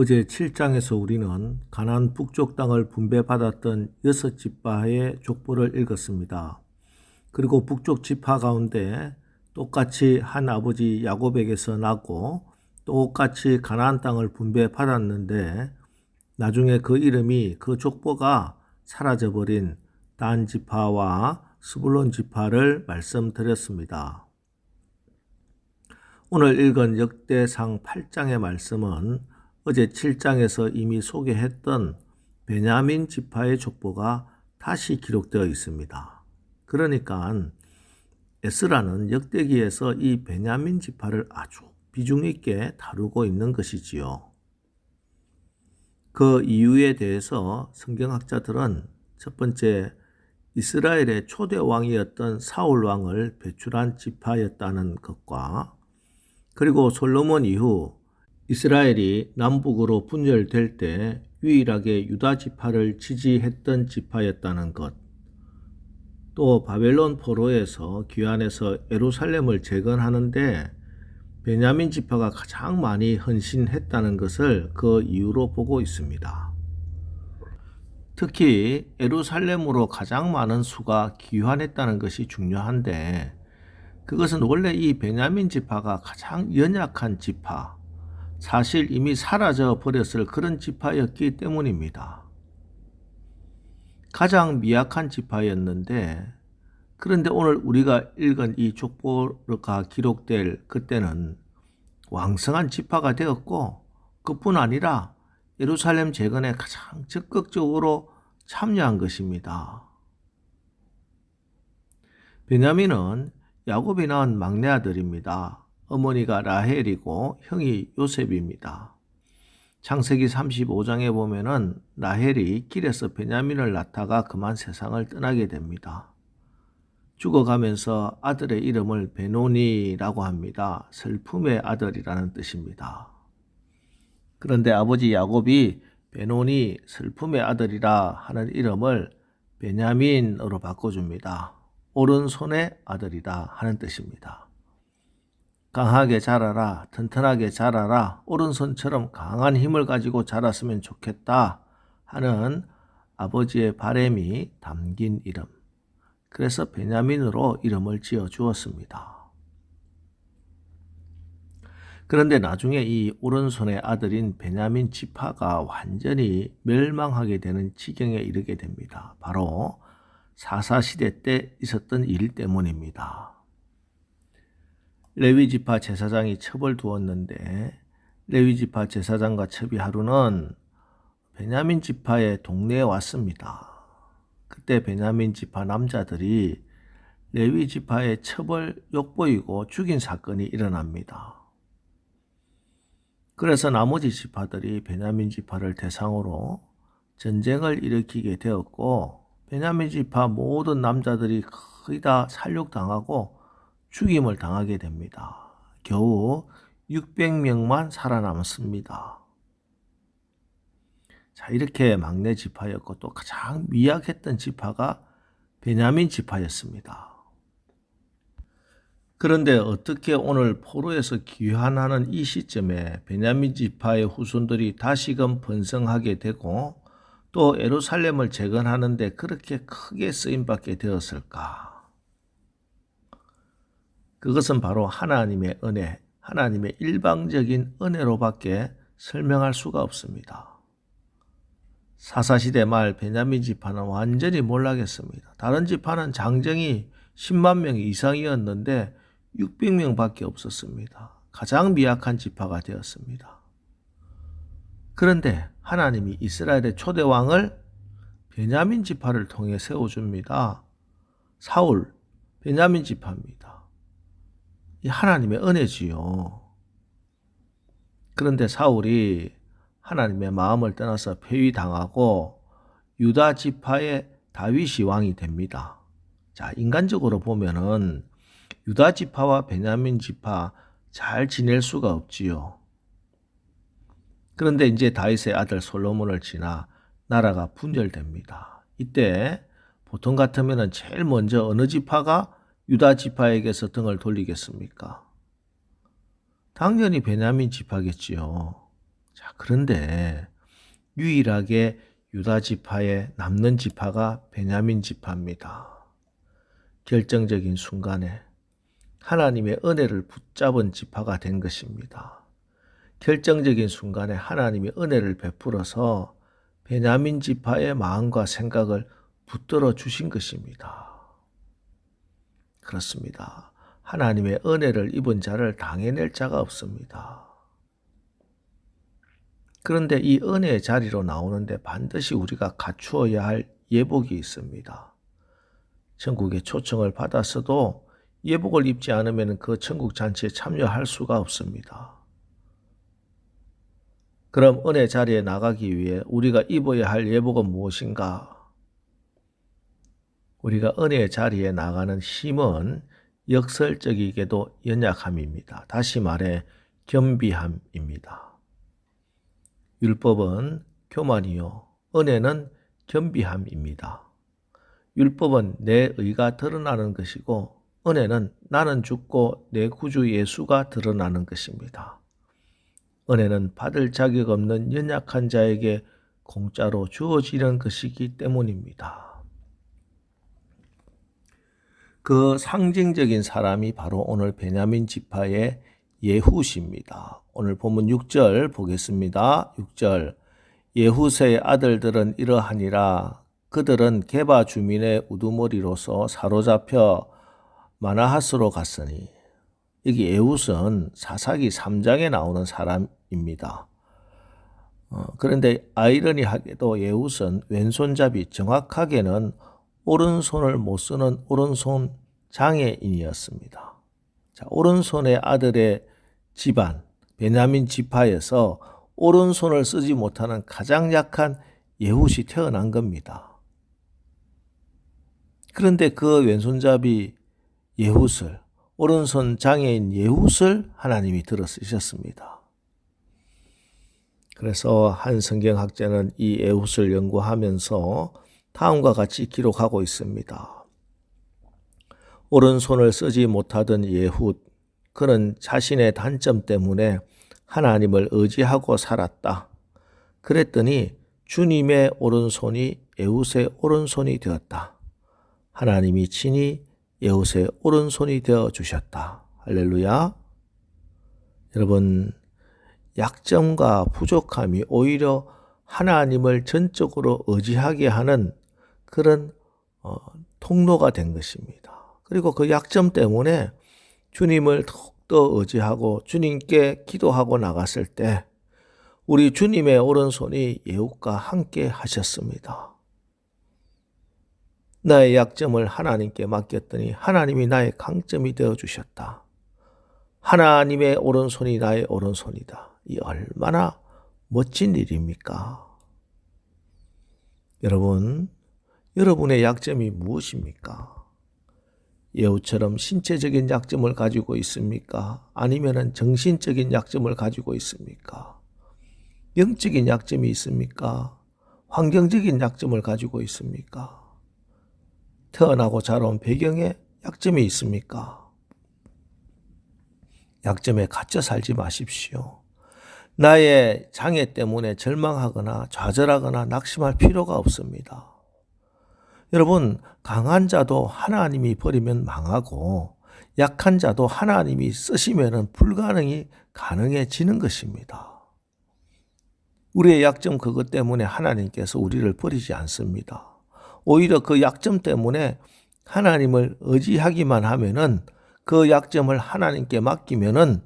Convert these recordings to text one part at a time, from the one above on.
어제 7장에서 우리는 가나안 북쪽 땅을 분배받았던 여섯 지파의 족보를 읽었습니다. 그리고 북쪽 지파 가운데 똑같이 한 아버지 야곱에게서 나고 똑같이 가나안 땅을 분배받았는데 나중에 그 이름이 그 족보가 사라져버린 단 지파와 스불론 지파를 말씀드렸습니다. 오늘 읽은 역대상 8장의 말씀은 어제 7장에서 이미 소개했던 베냐민 지파의 족보가 다시 기록되어 있습니다. 그러니까 에스라는 역대기에서 이 베냐민 지파를 아주 비중 있게 다루고 있는 것이지요. 그 이유에 대해서 성경학자들은 첫 번째 이스라엘의 초대 왕이었던 사울 왕을 배출한 지파였다는 것과 그리고 솔로몬 이후 이스라엘이 남북으로 분열될 때 유일하게 유다 지파를 지지했던 지파였다는 것. 또 바벨론 포로에서 귀환해서 에루살렘을 재건하는데 베냐민 지파가 가장 많이 헌신했다는 것을 그 이유로 보고 있습니다. 특히 에루살렘으로 가장 많은 수가 귀환했다는 것이 중요한데 그것은 원래 이 베냐민 지파가 가장 연약한 지파, 사실 이미 사라져 버렸을 그런 지파였기 때문입니다. 가장 미약한 지파였는데 그런데 오늘 우리가 읽은 이 족보가 기록될 그때는 왕성한 지파가 되었고 그뿐 아니라 예루살렘 재건에 가장 적극적으로 참여한 것입니다. 베냐민은 야곱이 낳은 막내 아들입니다. 어머니가 라헬이고 형이 요셉입니다. 창세기 35장에 보면은 라헬이 길에서 베냐민을 낳다가 그만 세상을 떠나게 됩니다. 죽어가면서 아들의 이름을 베노니라고 합니다. 슬픔의 아들이라는 뜻입니다. 그런데 아버지 야곱이 베노니 슬픔의 아들이라 하는 이름을 베냐민으로 바꿔줍니다. 오른손의 아들이다 하는 뜻입니다. 강하게 자라라, 튼튼하게 자라라, 오른손처럼 강한 힘을 가지고 자랐으면 좋겠다 하는 아버지의 바램이 담긴 이름. 그래서 베냐민으로 이름을 지어 주었습니다. 그런데 나중에 이 오른손의 아들인 베냐민 지파가 완전히 멸망하게 되는 지경에 이르게 됩니다. 바로 사사시대 때 있었던 일 때문입니다. 레위 지파 제사장이 첩을 두었는데 레위 지파 제사장과 첩이 하루는 베냐민 지파의 동네에 왔습니다. 그때 베냐민 지파 남자들이 레위 지파의 첩을 욕보이고 죽인 사건이 일어납니다. 그래서 나머지 지파들이 베냐민 지파를 대상으로 전쟁을 일으키게 되었고 베냐민 지파 모든 남자들이 거의 다 살육당하고 죽임을 당하게 됩니다. 겨우 600명만 살아남았습니다. 자, 이렇게 막내 지파였고 또 가장 미약했던 지파가 베냐민 지파였습니다. 그런데 어떻게 오늘 포로에서 귀환하는 이 시점에 베냐민 지파의 후손들이 다시금 번성하게 되고 또 에루살렘을 재건하는데 그렇게 크게 쓰임받게 되었을까? 그것은 바로 하나님의 은혜, 하나님의 일방적인 은혜로밖에 설명할 수가 없습니다. 사사시대 말 베냐민 지파는 완전히 몰락했습니다. 다른 지파는 장정이 10만 명 이상이었는데 600명 밖에 없었습니다. 가장 미약한 지파가 되었습니다. 그런데 하나님이 이스라엘의 초대 왕을 베냐민 지파를 통해 세워줍니다. 사울, 베냐민 지파입니다. 이 하나님의 은혜지요. 그런데 사울이 하나님의 마음을 떠나서 폐위당하고 유다 지파의 다윗이 왕이 됩니다. 자, 인간적으로 보면은 유다 지파와 베냐민 지파 잘 지낼 수가 없지요. 그런데 이제 다윗의 아들 솔로몬을 지나 나라가 분열됩니다. 이때 보통 같으면은 제일 먼저 어느 지파가 유다 지파에게서 등을 돌리겠습니까? 당연히 베냐민 지파겠지요. 자, 그런데 유일하게 유다 지파에 남는 지파가 베냐민 지파입니다. 결정적인 순간에 하나님의 은혜를 붙잡은 지파가 된 것입니다. 결정적인 순간에 하나님의 은혜를 베풀어서 베냐민 지파의 마음과 생각을 붙들어 주신 것입니다. 그렇습니다. 하나님의 은혜를 입은 자를 당해낼 자가 없습니다. 그런데 이 은혜의 자리로 나오는데 반드시 우리가 갖추어야 할 예복이 있습니다. 천국의 초청을 받았어도 예복을 입지 않으면 그 천국 잔치에 참여할 수가 없습니다. 그럼 은혜 자리에 나가기 위해 우리가 입어야 할 예복은 무엇인가? 우리가 은혜의 자리에 나가는 힘은 역설적이게도 연약함입니다. 다시 말해 겸비함입니다. 율법은 교만이요. 은혜는 겸비함입니다. 율법은 내 의가 드러나는 것이고 은혜는 나는 죽고 내 구주 예수가 드러나는 것입니다. 은혜는 받을 자격 없는 연약한 자에게 공짜로 주어지는 것이기 때문입니다. 그 상징적인 사람이 바로 오늘 베냐민 지파의 예후십니다. 오늘 본문 6절 보겠습니다. 6절 예후세의 아들들은 이러하니라 그들은 게바 주민의 우두머리로서 사로잡혀 마나하스로 갔으니 여기 에웃은 사사기 3장에 나오는 사람입니다. 어, 그런데 아이러니하게도 예웃은 왼손잡이 정확하게는 오른손을 못 쓰는 오른손 장애인이었습니다. 자, 오른손의 아들의 집안 베냐민 지파에서 오른손을 쓰지 못하는 가장 약한 예훗이 태어난 겁니다. 그런데 그 왼손잡이 예훗을 오른손 장애인 예훗을 하나님이 들어 쓰셨습니다. 그래서 한 성경학자는 이 예훗을 연구하면서 다음과 같이 기록하고 있습니다. 오른손을 쓰지 못하던 예훗, 그는 자신의 단점 때문에 하나님을 의지하고 살았다. 그랬더니 주님의 오른손이 에웃의 오른손이 되었다. 하나님이 친히 에웃의 오른손이 되어 주셨다. 할렐루야. 여러분, 약점과 부족함이 오히려 하나님을 전적으로 의지하게 하는 그런 어, 통로가 된 것입니다. 그리고 그 약점 때문에 주님을 더욱더 의지하고 주님께 기도하고 나갔을 때 우리 주님의 오른손이 예욱과 함께 하셨습니다. 나의 약점을 하나님께 맡겼더니 하나님이 나의 강점이 되어 주셨다. 하나님의 오른손이 나의 오른손이다. 이 얼마나 멋진 일입니까? 여러분, 여러분의 약점이 무엇입니까? 예후처럼 신체적인 약점을 가지고 있습니까? 아니면 정신적인 약점을 가지고 있습니까? 영적인 약점이 있습니까? 환경적인 약점을 가지고 있습니까? 태어나고 자라온 배경에 약점이 있습니까? 약점에 갇혀 살지 마십시오. 나의 장애 때문에 절망하거나 좌절하거나 낙심할 필요가 없습니다. 여러분, 강한 자도 하나님이 버리면 망하고 약한 자도 하나님이 쓰시면 불가능이 가능해지는 것입니다. 우리의 약점 그것 때문에 하나님께서 우리를 버리지 않습니다. 오히려 그 약점 때문에 하나님을 의지하기만 하면은 그 약점을 하나님께 맡기면은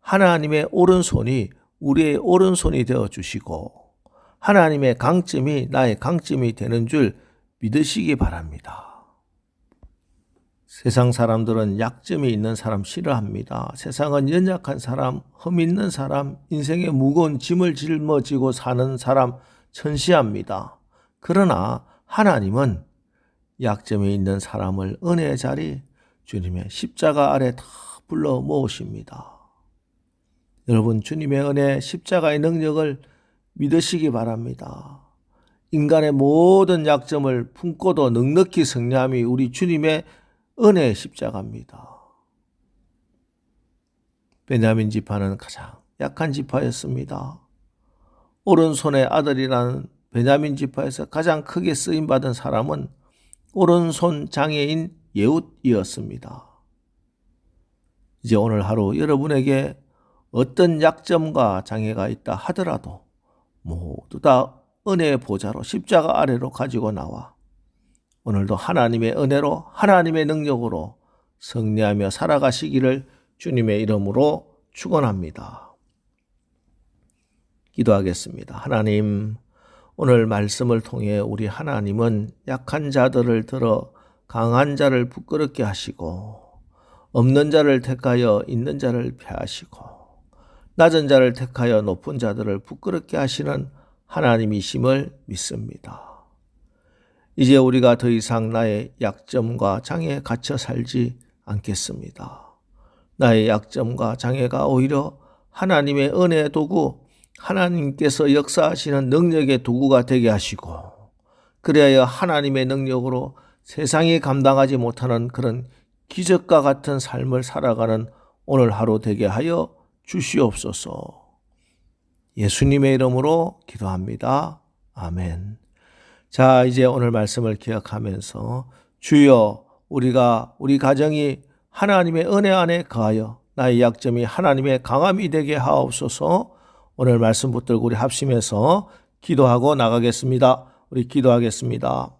하나님의 오른손이 우리의 오른손이 되어 주시고 하나님의 강점이 나의 강점이 되는 줄 믿으시기 바랍니다. 세상 사람들은 약점이 있는 사람 싫어합니다. 세상은 연약한 사람, 흠 있는 사람, 인생에 무거운 짐을 짊어지고 사는 사람 천시합니다. 그러나 하나님은 약점이 있는 사람을 은혜의 자리, 주님의 십자가 아래 다 불러 모으십니다. 여러분, 주님의 은혜, 십자가의 능력을 믿으시기 바랍니다. 인간의 모든 약점을 품고도 넉넉히 승리함이 우리 주님의 은혜의 십자가입니다. 베냐민 지파는 가장 약한 지파였습니다. 오른손의 아들이라는 베냐민 지파에서 가장 크게 쓰임 받은 사람은 오른손 장애인 예웃이었습니다. 이제 오늘 하루 여러분에게 어떤 약점과 장애가 있다 하더라도 모두 다 은혜의 보좌로 십자가 아래로 가지고 나와 오늘도 하나님의 은혜로 하나님의 능력으로 승리하며 살아가시기를 주님의 이름으로 축원합니다. 기도하겠습니다. 하나님 오늘 말씀을 통해 우리 하나님은 약한 자들을 들어 강한 자를 부끄럽게 하시고 없는 자를 택하여 있는 자를 폐하시고 낮은 자를 택하여 높은 자들을 부끄럽게 하시는 하나님이심을 믿습니다. 이제 우리가 더 이상 나의 약점과 장애에 갇혀 살지 않겠습니다. 나의 약점과 장애가 오히려 하나님의 은혜의 도구, 하나님께서 역사하시는 능력의 도구가 되게 하시고, 그래야 하나님의 능력으로 세상이 감당하지 못하는 그런 기적과 같은 삶을 살아가는 오늘 하루 되게 하여 주시옵소서. 예수님의 이름으로 기도합니다. 아멘. 자, 이제 오늘 말씀을 기억하면서 주여 우리가 우리 가정이 하나님의 은혜 안에 거하여 나의 약점이 하나님의 강함이 되게 하옵소서. 오늘 말씀 붙들고 우리 합심해서 기도하고 나가겠습니다. 우리 기도하겠습니다.